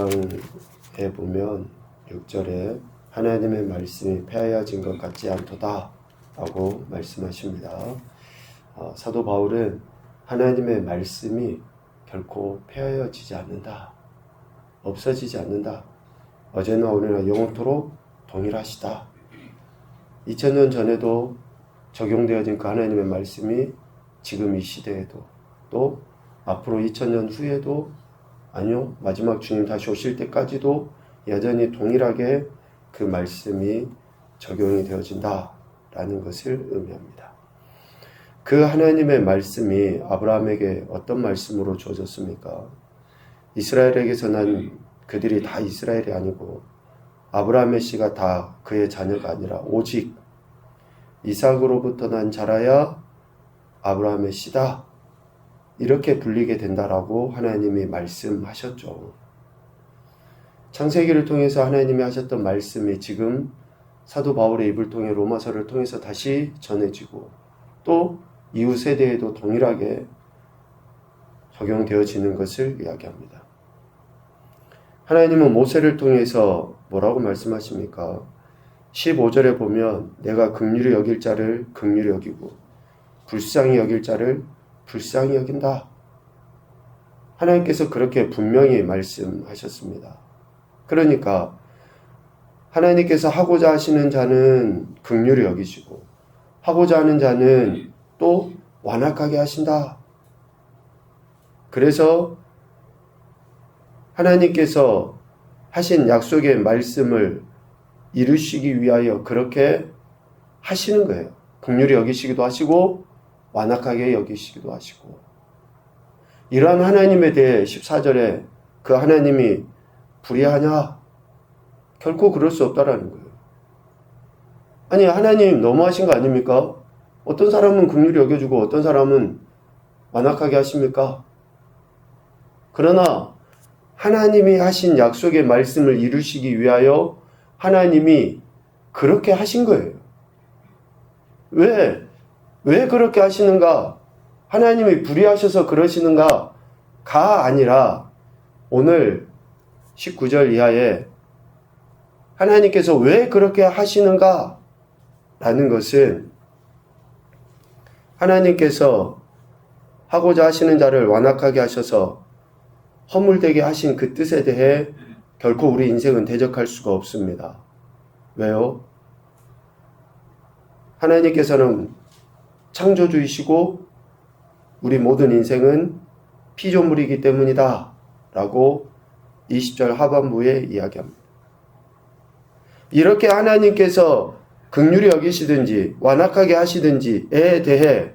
9장에 보면 6절에 하나님의 말씀이 폐하여진 것 같지 않도다 라고 말씀하십니다. 어, 사도 바울은 하나님의 말씀이 결코 폐하여지지 않는다. 없어지지 않는다. 어제나 오늘나 영원토록 동일하시다. 2000년 전에도 적용되어진 그 하나님의 말씀이 지금 이 시대에도 또 앞으로 2000년 후에도 아니요 마지막 주님 다시 오실 때까지도 여전히 동일하게 그 말씀이 적용이 되어진다라는 것을 의미합니다. 그 하나님의 말씀이 아브라함에게 어떤 말씀으로 주어졌습니까? 이스라엘에게서 난 그들이 다 이스라엘이 아니고 아브라함의 씨가 다 그의 자녀가 아니라 오직 이삭으로부터 난 자라야 아브라함의 씨다. 이렇게 불리게 된다라고 하나님이 말씀하셨죠. 창세기를 통해서 하나님이 하셨던 말씀이 지금 사도 바울의 입을 통해 로마서를 통해서 다시 전해지고 또 이후 세대에도 동일하게 적용되어지는 것을 이야기합니다. 하나님은 모세를 통해서 뭐라고 말씀하십니까? 15절에 보면 내가 극률이 여길 자를 극률이 여기고 불쌍히 여길 자를 불쌍히 여긴다. 하나님께서 그렇게 분명히 말씀하셨습니다. 그러니까 하나님께서 하고자 하시는 자는 극률이 여기시고 하고자 하는 자는 또 완악하게 하신다. 그래서 하나님께서 하신 약속의 말씀을 이루시기 위하여 그렇게 하시는 거예요. 극률이 여기시기도 하시고 완악하게 여기시기도 하시고 이러한 하나님에 대해 14절에 그 하나님이 불의하냐? 결코 그럴 수 없다라는 거예요. 아니 하나님 너무하신 거 아닙니까? 어떤 사람은 긍휼히 여겨주고 어떤 사람은 완악하게 하십니까? 그러나 하나님이 하신 약속의 말씀을 이루시기 위하여 하나님이 그렇게 하신 거예요. 왜? 왜 그렇게 하시는가? 하나님이 불의하셔서 그러시는가? 가 아니라 오늘 19절 이하에 하나님께서 왜 그렇게 하시는가? 라는 것은 하나님께서 하고자 하시는 자를 완악하게 하셔서 허물되게 하신 그 뜻에 대해 결코 우리 인생은 대적할 수가 없습니다. 왜요? 하나님께서는 창조주이시고 우리 모든 인생은 피조물이기 때문이다. 라고 20절 하반부에 이야기합니다. 이렇게 하나님께서 극률이 여기시든지 완악하게 하시든지에 대해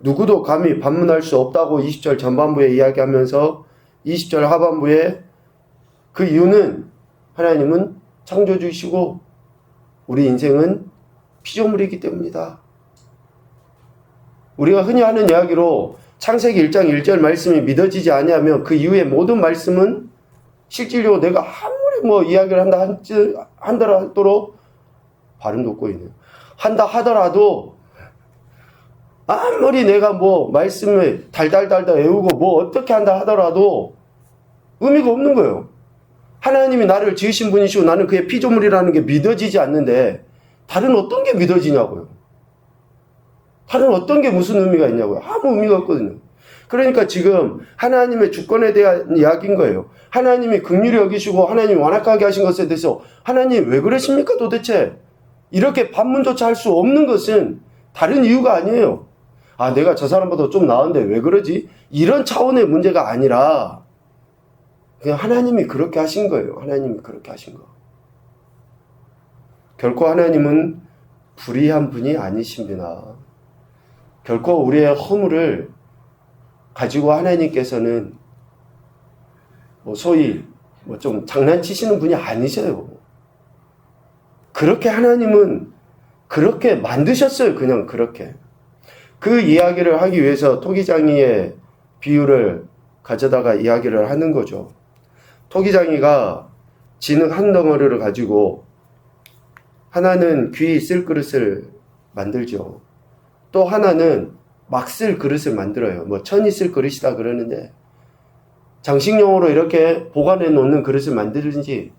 누구도 감히 반문할 수 없다고 20절 전반부에 이야기하면서 20절 하반부에 그 이유는 하나님은 창조주이시고 우리 인생은 피조물이기 때문이다. 우리가 흔히 하는 이야기로 창세기 1장 1절 말씀이 믿어지지 아니하면 그 이후의 모든 말씀은 실질적으로 내가 아무리 뭐 이야기를 한다 한다라도록 발음도 꼬이네요. 한다 하더라도 아무리 내가 뭐 말씀을 달달달달 외우고 뭐 어떻게 한다 하더라도 의미가 없는 거예요. 하나님이 나를 지으신 분이시고 나는 그의 피조물이라는 게 믿어지지 않는데 다른 어떤 게 믿어지냐고요. 다른 어떤 게 무슨 의미가 있냐고요. 아무 의미가 없거든요. 그러니까 지금 하나님의 주권에 대한 이야기인 거예요. 하나님이 극률이 여기시고 하나님이 완악하게 하신 것에 대해서 하나님 왜 그러십니까 도대체? 이렇게 반문조차 할 수 없는 것은 다른 이유가 아니에요. 아, 내가 저 사람보다 좀 나은데 왜 그러지? 이런 차원의 문제가 아니라 그냥 하나님이 그렇게 하신 거예요. 하나님이 그렇게 하신 거. 결코 하나님은 불의한 분이 아니십니다. 결코 우리의 허물을 가지고 하나님께서는 뭐 소위 뭐 좀 장난치시는 분이 아니셔요. 그렇게 하나님은 그렇게 만드셨어요. 그냥 그렇게. 그 이야기를 하기 위해서 토기장이의 비유를 가져다가 이야기를 하는 거죠. 토기장이가 진흙 한 덩어리를 가지고 하나는 귀 쓸 그릇을 만들죠. 또 하나는 막 쓸 그릇을 만들어요. 뭐 천이 쓸 그릇이다 그러는데 장식용으로 이렇게 보관해 놓는 그릇을 만들든지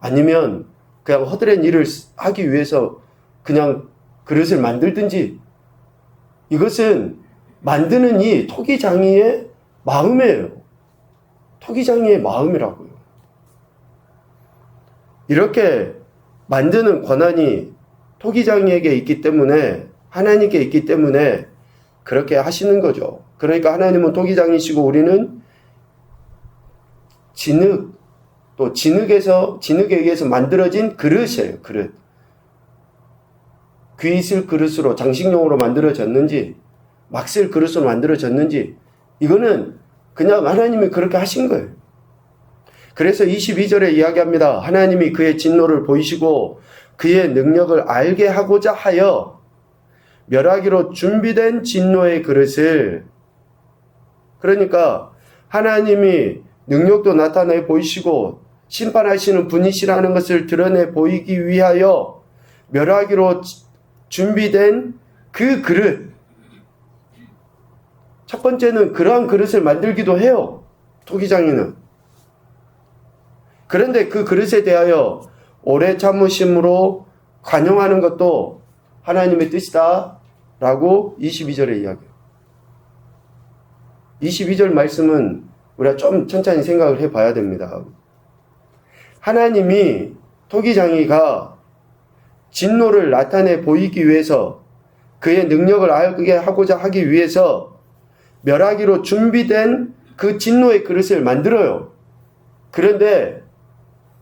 아니면 그냥 허드렛 일을 하기 위해서 그냥 그릇을 만들든지 이것은 만드는 이 토기장이의 마음이에요. 토기장이의 마음이라고요. 이렇게 만드는 권한이 토기장이에게 있기 때문에 하나님께 있기 때문에 그렇게 하시는 거죠. 그러니까 하나님은 토기장이시고 우리는 진흙 또 진흙에서 진흙에 의해서 만들어진 그릇이에요. 그릇. 귀 있을 그릇으로 장식용으로 만들어졌는지 막 쓸 그릇으로 만들어졌는지 이거는 그냥 하나님이 그렇게 하신 거예요. 그래서 22절에 이야기합니다. 하나님이 그의 진노를 보이시고 그의 능력을 알게 하고자 하여 멸하기로 준비된 진노의 그릇을 그러니까 하나님이 능력도 나타내 보이시고 심판하시는 분이시라는 것을 드러내 보이기 위하여 멸하기로 준비된 그 그릇. 첫 번째는 그러한 그릇을 만들기도 해요. 토기장이는. 그런데 그 그릇에 대하여 오래 참으심으로 관용하는 것도 하나님의 뜻이다. 라고 22절에 이야기해요. 22절 말씀은 우리가 좀 천천히 생각을 해 봐야 됩니다. 하나님이 토기장이가 진노를 나타내 보이기 위해서 그의 능력을 알게 하고자 하기 위해서 멸하기로 준비된 그 진노의 그릇을 만들어요. 그런데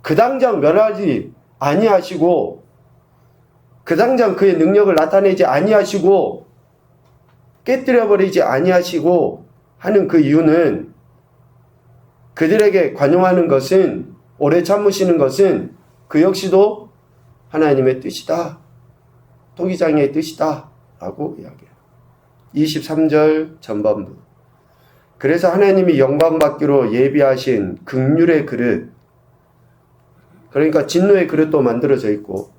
그 당장 멸하지 아니하시고 그 당장 그의 능력을 나타내지 아니하시고 깨뜨려 버리지 아니하시고 하는 그 이유는 그들에게 관용하는 것은 오래 참으시는 것은 그 역시도 하나님의 뜻이다. 토기장의 뜻이다. 라고 이야기해요. 23절 전반부. 그래서 하나님이 영광 받기로 예비하신 극률의 그릇. 그러니까 진노의 그릇도 만들어져 있고,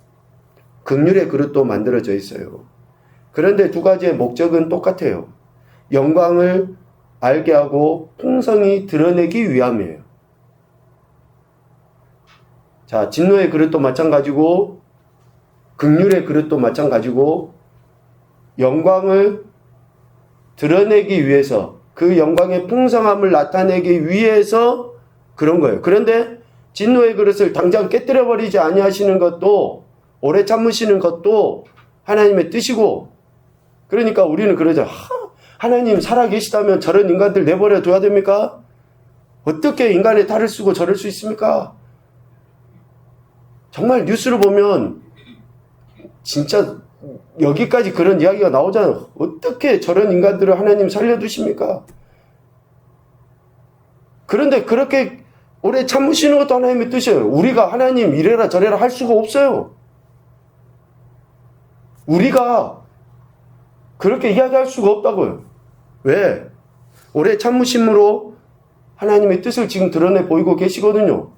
극률의 그릇도 만들어져 있어요. 그런데 두 가지의 목적은 똑같아요. 영광을 알게 하고 풍성이 드러내기 위함이에요. 자, 진노의 그릇도 마찬가지고, 극률의 그릇도 마찬가지고, 영광을 드러내기 위해서, 그 영광의 풍성함을 나타내기 위해서 그런 거예요. 그런데 진노의 그릇을 당장 깨뜨려 버리지 아니하시는 것도 오래 참으시는 것도 하나님의 뜻이고 그러니까 우리는 그러죠. 하나님 살아 계시다면 저런 인간들 내버려 둬야 됩니까? 어떻게 인간의 탈을 쓰고 저럴 수 있습니까? 정말 뉴스를 보면 진짜 여기까지 그런 이야기가 나오잖아요. 어떻게 저런 인간들을 하나님 살려두십니까? 그런데 그렇게 오래 참으시는 것도 하나님의 뜻이에요. 우리가 하나님 이래라 저래라 할 수가 없어요. 우리가 그렇게 이야기할 수가 없다고요. 왜? 오래 참으심으로 하나님의 뜻을 지금 드러내 보이고 계시거든요.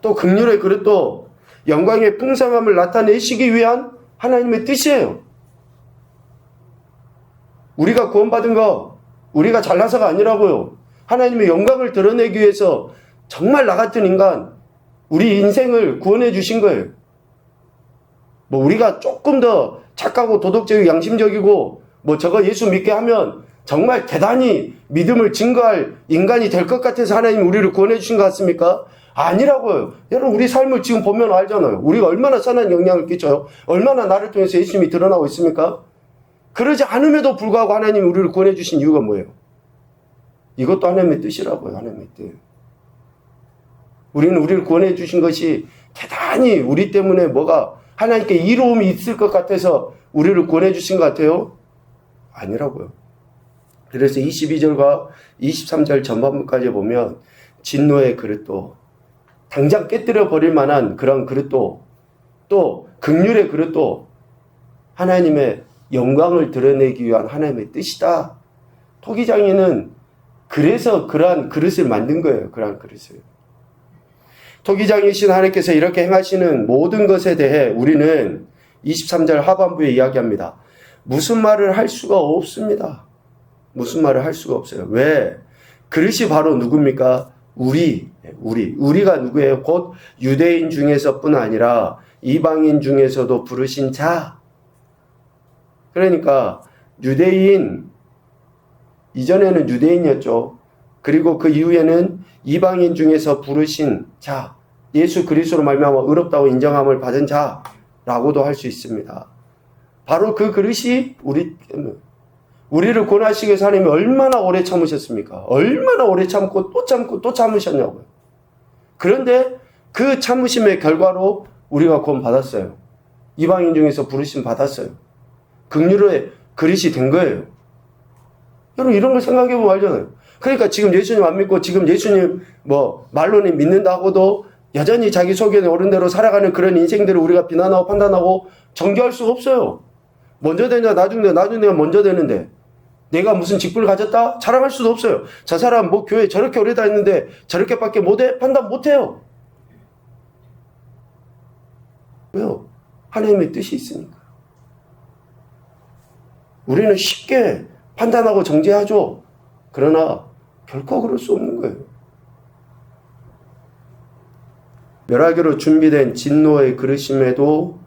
또 극률의 그릇도 영광의 풍성함을 나타내시기 위한 하나님의 뜻이에요. 우리가 구원받은 거 우리가 잘나서가 아니라고요. 하나님의 영광을 드러내기 위해서 정말 나 같은 인간 우리 인생을 구원해 주신 거예요. 뭐 우리가 조금 더 착하고 도덕적이고 양심적이고 뭐 저거 예수 믿게 하면 정말 대단히 믿음을 증거할 인간이 될 것 같아서 하나님 우리를 구원해 주신 것 같습니까? 아니라고요. 여러분 우리 삶을 지금 보면 알잖아요. 우리가 얼마나 선한 영향을 끼쳐요. 얼마나 나를 통해서 예수님이 드러나고 있습니까? 그러지 않음에도 불구하고 하나님이 우리를 구원해 주신 이유가 뭐예요? 이것도 하나님의 뜻이라고요. 하나님의 뜻. 우리는 우리를 구원해 주신 것이 대단히 우리 때문에 뭐가 하나님께 이로움이 있을 것 같아서 우리를 구원해 주신 것 같아요? 아니라고요. 그래서 22절과 23절 전반부까지 보면 진노의 그릇도 당장 깨뜨려 버릴 만한 그런 그릇도 또 극률의 그릇도 하나님의 영광을 드러내기 위한 하나님의 뜻이다. 토기장이는 그래서 그러한 그릇을 만든 거예요. 그러한 그릇을. 토기장이신 하나님께서 이렇게 행하시는 모든 것에 대해 우리는 23절 하반부에 이야기합니다. 무슨 말을 할 수가 없습니다. 무슨 말을 할 수가 없어요. 왜? 그릇이 바로 누굽니까? 우리, 우리, 우리가 누구예요? 곧 유대인 중에서뿐 아니라 이방인 중에서도 부르신 자. 그러니까 유대인 이전에는 유대인이었죠. 그리고 그 이후에는 이방인 중에서 부르신 자, 예수 그리스도로 말미암아 의롭다고 인정함을 받은 자라고도 할 수 있습니다. 바로 그 그릇이 우리 우리를 위해서 하나님이 얼마나 오래 참으셨습니까? 얼마나 오래 참고 또 참고 또 참으셨냐고요. 그런데 그 참으심의 결과로 우리가 구원 받았어요. 이방인 중에서 부르심 받았어요. 극률의 그릇이 된 거예요. 여러분 이런 걸 생각해 보면 알잖아요. 그러니까 지금 예수님 안 믿고 지금 예수님 뭐 말로는 믿는다고도 여전히 자기 속에 오른 대로 살아가는 그런 인생들을 우리가 비난하고 판단하고 정죄할 수가 없어요. 먼저 되냐 나중 에 나중 에 먼저 되는데 내가 무슨 직분을 가졌다 자랑할 수도 없어요. 저 사람 뭐 교회 저렇게 오래 다녔는데 저렇게밖에 못해 판단 못해요. 왜요? 하나님의 뜻이 있으니까. 우리는 쉽게 판단하고 정죄하죠. 그러나 결코 그럴 수 없는 거예요. 멸하기로 준비된 진노의 그르심에도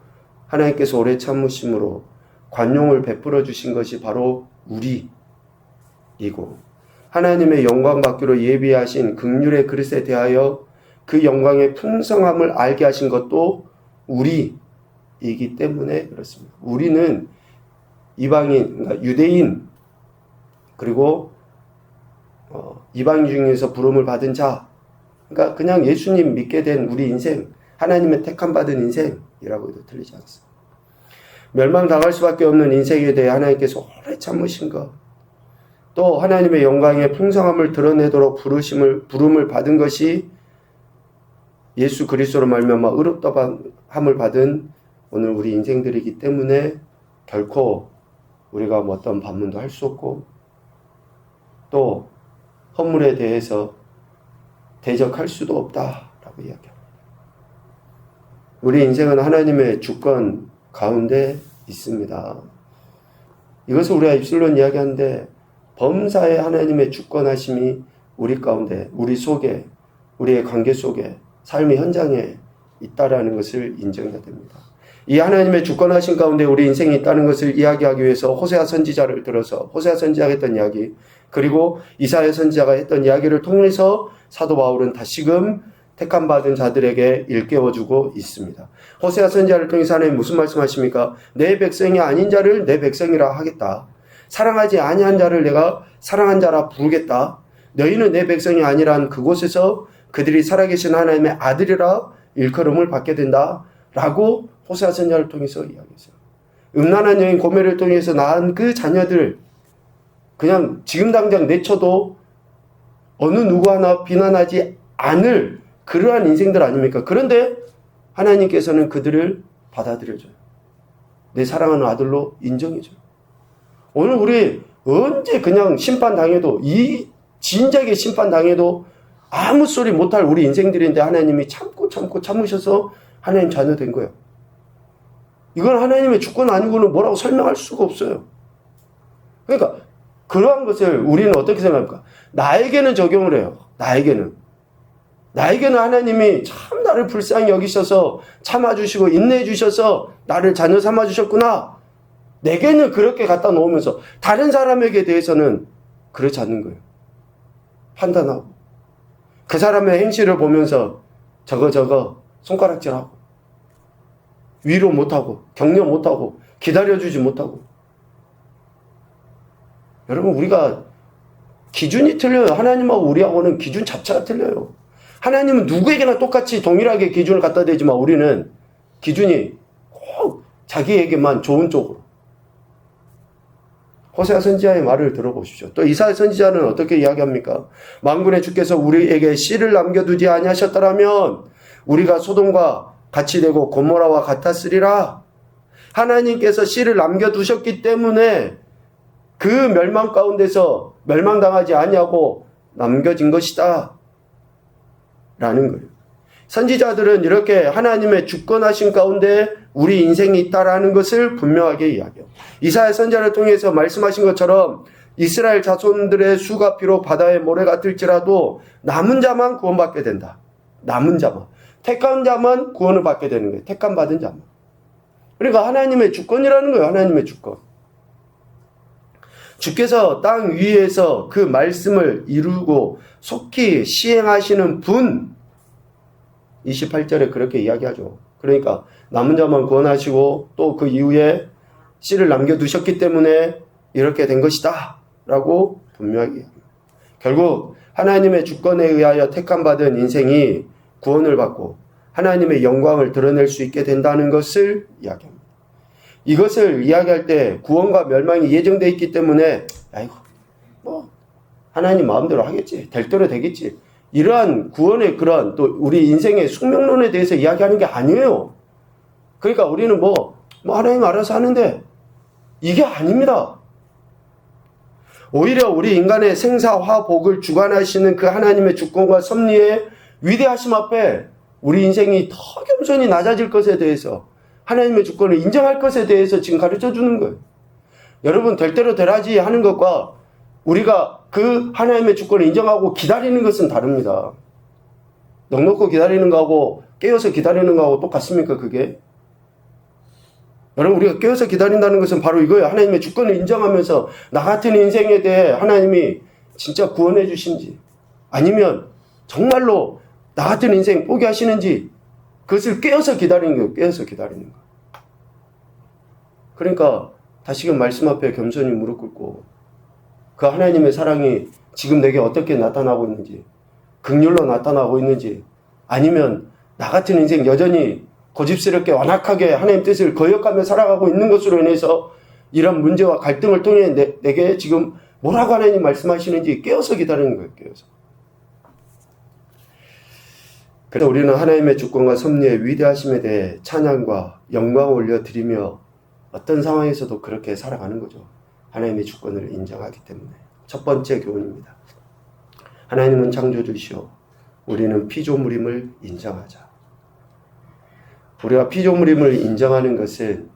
하나님께서 오래 참으심으로 관용을 베풀어 주신 것이 바로 우리이고 하나님의 영광 받기로 예비하신 극률의 그릇에 대하여 그 영광의 풍성함을 알게 하신 것도 우리이기 때문에 그렇습니다. 우리는 이방인, 그러니까 유대인, 그리고 어, 이방인 중에서 부름을 받은 자, 그러니까 그냥 예수님 믿게 된 우리 인생, 하나님의 택함 받은 인생이라고 해도 틀리지 않습니다. 멸망당할 수밖에 없는 인생에 대해 하나님께서 오래 참으신 것, 또 하나님의 영광의 풍성함을 드러내도록 부르심을 부름을 받은 것이 예수 그리스도로 말미암아 의롭다 함을 받은 오늘 우리 인생들이기 때문에 결코 우리가 뭐 어떤 반문도 할 수 없고 또 허물에 대해서 대적할 수도 없다라고 이야기합니다. 우리 인생은 하나님의 주권 가운데 있습니다. 이것을 우리가 입술로 이야기하는데 범사의 하나님의 주권하심이 우리 가운데, 우리 속에, 우리의 관계 속에, 삶의 현장에 있다라는 것을 인정해야 됩니다. 이 하나님의 주권하신 가운데 우리 인생이 있다는 것을 이야기하기 위해서 호세아 선지자를 들어서 호세아 선지자가 했던 이야기 그리고 이사야 선지자가 했던 이야기를 통해서 사도 바울은 다시금 택함 받은 자들에게 일깨워 주고 있습니다. 호세아 선지자를 통해서 하나님 무슨 말씀하십니까? 내 백성이 아닌 자를 내 백성이라 하겠다. 사랑하지 아니한 자를 내가 사랑한 자라 부르겠다. 너희는 내 백성이 아니란 그곳에서 그들이 살아계신 하나님의 아들이라 일컬음을 받게 된다. 라고 호세아 선지자를 통해서 이야기했어요. 음란한 여인 고멜을 통해서 낳은 그 자녀들 그냥 지금 당장 내쳐도 어느 누구 하나 비난하지 않을 그러한 인생들 아닙니까? 그런데 하나님께서는 그들을 받아들여줘요. 내 사랑하는 아들로 인정해줘요. 오늘 우리 언제 그냥 심판당해도 이 진작에 심판당해도 아무 소리 못할 우리 인생들인데 하나님이 참고 참고 참으셔서 하나님 자녀 된 거예요. 이건 하나님의 주권 아니고는 뭐라고 설명할 수가 없어요. 그러니까 그러한 것을 우리는 어떻게 생각합니까? 나에게는 적용을 해요. 나에게는. 나에게는 하나님이 참 나를 불쌍히 여기셔서 참아주시고 인내해주셔서 나를 자녀 삼아주셨구나. 내게는 그렇게 갖다 놓으면서 다른 사람에게 대해서는 그렇지 않는 거예요. 판단하고. 그 사람의 행실을 보면서 저거 저거 손가락질하고 위로 못하고 격려 못하고 기다려주지 못하고 여러분 우리가 기준이 틀려요. 하나님하고 우리하고는 기준 자체가 틀려요. 하나님은 누구에게나 똑같이 동일하게 기준을 갖다 대지만 우리는 기준이 꼭 자기에게만 좋은 쪽으로. 호세아 선지자의 말을 들어보십시오. 또 이사야 선지자는 어떻게 이야기합니까? 만군의 주께서 우리에게 씨를 남겨두지 아니하셨더라면 우리가 소돔과 같이 되고 고모라와 같았으리라. 하나님께서 씨를 남겨두셨기 때문에 그 멸망 가운데서 멸망당하지 아니하고 남겨진 것이다. 라는 거예요. 선지자들은 이렇게 하나님의 주권하신 가운데 우리 인생이 있다라는 것을 분명하게 이야기해요. 이사야 선자를 통해서 말씀하신 것처럼 이스라엘 자손들의 수가 비록 바다의 모래 같을지라도 남은 자만 구원받게 된다. 남은 자만. 택한 자만 구원을 받게 되는 거예요. 택한 받은 자만. 그러니까 하나님의 주권이라는 거예요. 하나님의 주권. 주께서 땅 위에서 그 말씀을 이루고 속히 시행하시는 분 28절에 그렇게 이야기하죠. 그러니까 남은 자만 구원하시고 또 그 이후에 씨를 남겨두셨기 때문에 이렇게 된 것이다. 라고 합니다. 결국 하나님의 주권에 의하여 택함받은 인생이 구원을 받고 하나님의 영광을 드러낼 수 있게 된다는 것을 이야기합니다. 이것을 이야기할 때 구원과 멸망이 예정되어 있기 때문에 아이고 뭐 하나님 마음대로 하겠지 될 대로 되겠지 이러한 구원의 그러한 또 우리 인생의 숙명론에 대해서 이야기하는 게 아니에요. 그러니까 우리는 뭐, 뭐 하나님 알아서 하는데 이게 아닙니다. 오히려 우리 인간의 생사화 복을 주관하시는 그 하나님의 주권과 섭리의 위대하심 앞에 우리 인생이 더 겸손히 낮아질 것에 대해서 하나님의 주권을 인정할 것에 대해서 지금 가르쳐 주는 거예요. 여러분 될 대로 되라지 하는 것과 우리가 그 하나님의 주권을 인정하고 기다리는 것은 다릅니다. 넉넉히 기다리는 거하고 깨어서 기다리는 거하고 똑같습니까 그게? 여러분 우리가 깨어서 기다린다는 것은 바로 이거예요. 하나님의 주권을 인정하면서 나 같은 인생에 대해 하나님이 진짜 구원해 주신지 아니면 정말로 나 같은 인생 포기하시는지 그것을 깨어서 기다리는 거예요. 깨어서 기다리는 거. 그러니까 다시금 말씀 앞에 겸손히 무릎 꿇고 그 하나님의 사랑이 지금 내게 어떻게 나타나고 있는지 극률로 나타나고 있는지 아니면 나 같은 인생 여전히 고집스럽게 완악하게 하나님 뜻을 거역하며 살아가고 있는 것으로 인해서 이런 문제와 갈등을 통해 내, 내게 지금 뭐라고 하나님 말씀하시는지 깨어서 기다리는 거예요. 깨어서. 그래서 우리는 하나님의 주권과 섭리의 위대하심에 대해 찬양과 영광을 올려드리며 어떤 상황에서도 그렇게 살아가는 거죠. 하나님의 주권을 인정하기 때문에. 첫 번째 교훈입니다. 하나님은 창조주시오. 우리는 피조물임을 인정하자. 우리가 피조물임을 인정하는 것은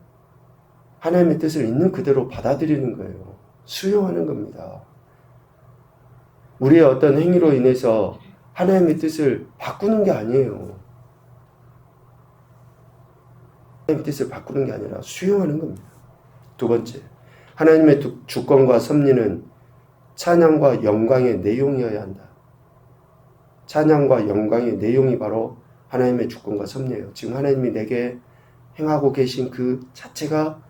하나님의 뜻을 있는 그대로 받아들이는 거예요. 수용하는 겁니다. 우리의 어떤 행위로 인해서 하나님의 뜻을 바꾸는 게 아니에요. 하나님의 뜻을 바꾸는 게 아니라 수용하는 겁니다. 두 번째, 하나님의 주권과 섭리는 찬양과 영광의 내용이어야 한다. 찬양과 영광의 내용이 바로 하나님의 주권과 섭리예요. 지금 하나님이 내게 행하고 계신 그 자체가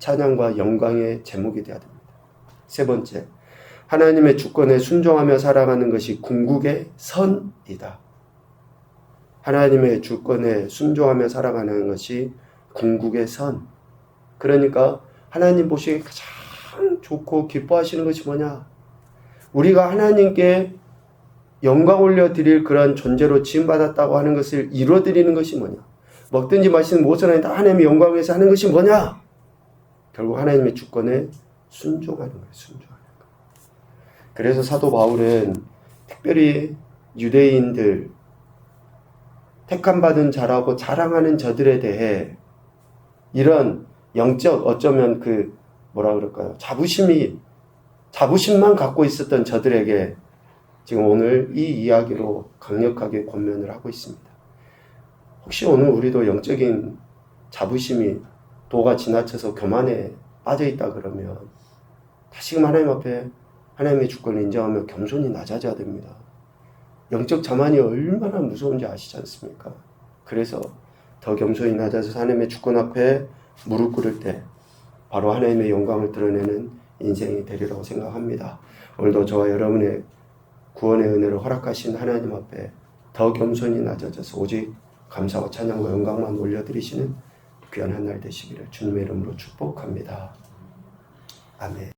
찬양과 영광의 제목이 되어야 됩니다. 세 번째, 하나님의 주권에 순종하며 살아가는 것이 궁극의 선이다. 하나님의 주권에 순종하며 살아가는 것이 궁극의 선. 그러니까 하나님 보시기에 가장 좋고 기뻐하시는 것이 뭐냐? 우리가 하나님께 영광 올려 드릴 그런 존재로 지음 받았다고 하는 것을 이루어 드리는 것이 뭐냐? 먹든지 무엇을 하든 다 하나님의 영광을 위해서 하는 것이 뭐냐? 결국 하나님의 주권에 순종하는 거예요. 거. 그래서 사도 바울은 특별히 유대인들 택함 받은 자라고 자랑하는 저들에 대해 이런 영적 어쩌면 그 뭐라 그럴까요? 자부심이 자부심만 갖고 있었던 저들에게 지금 오늘 이 이야기로 강력하게 권면을 하고 있습니다. 혹시 오늘 우리도 영적인 자부심이 도가 지나쳐서 교만에 빠져 있다 그러면 다시금 하나님 앞에 하나님의 주권을 인정하며 겸손히 낮아져야 됩니다. 영적 자만이 얼마나 무서운지 아시지 않습니까? 그래서 더 겸손히 낮아서 하나님의 주권 앞에 무릎 꿇을 때 바로 하나님의 영광을 드러내는 인생이 되리라고 생각합니다. 오늘도 저와 여러분의 구원의 은혜를 허락하신 하나님 앞에 더 겸손히 낮아져서 오직 감사와 찬양과 영광만 올려드리시는 귀한 한 날 되시기를 주님의 이름으로 축복합니다. 아멘.